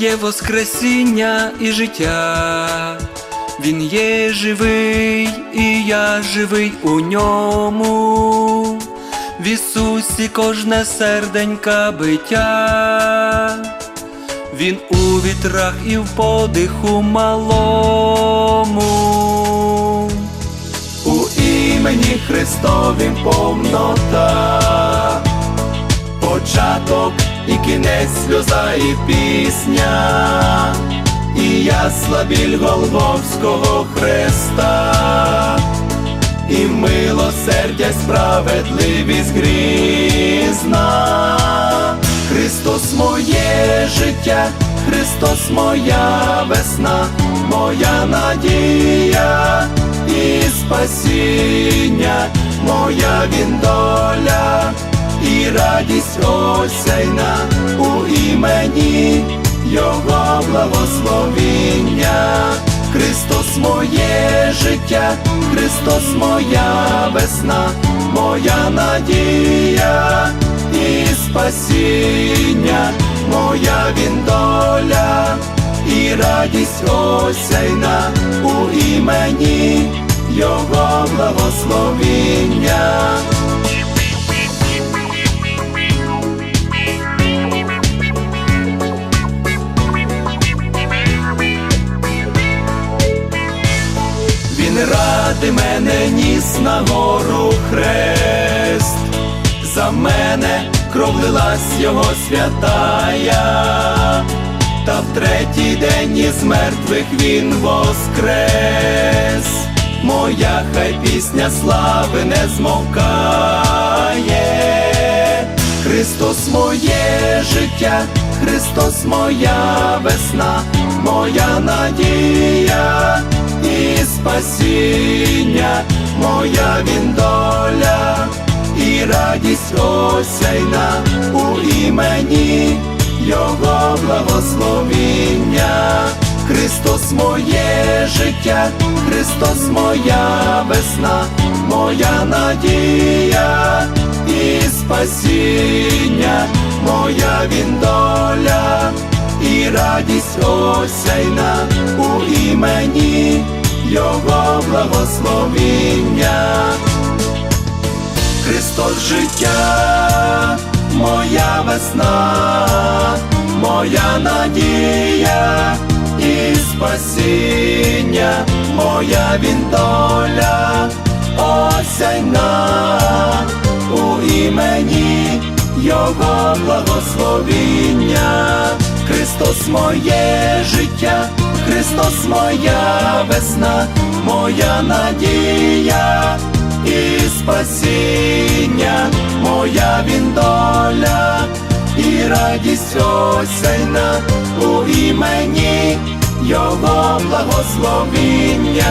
є Воскресіння і життя. Він є живий, і я живий у ньому. В Ісусі кожне серденька биття. Він у вітрах і в подиху малому. У імені Христовім повнота, початок і кінець сльоза і пісня, і ясла біль Голговського Христа, і милосердя, справедливість грізна. Христос моє життя, Христос моя весна, моя надія і спасіння, моя він доля радість осяйна у імені Його благословіння. Христос моє життя, Христос моя весна, моя надія і спасіння, моя він доля і радість осяйна у імені Його благословіння. Він ради мене ніс на гору хрест, за мене кров лилась його святая, та в третій день із мертвих він воскрес. Моя хай пісня слави не змовкає. Христос моє життя, Христос моя весна, моя надія і спасіння, моя він доля і радість осяйна у імені Його благословіння. Христос моє життя, Христос моя весна, моя надія і спасіння, моя він доля радість осяйна у імені Його благословіння. Христос життя, моя весна, моя надія і спасіння, моя він доля осяйна у імені Його благословіння. Христос моє життя, Христос моя весна, моя надія і спасіння, моя він доля і радість осяйна у імені Його благословіння.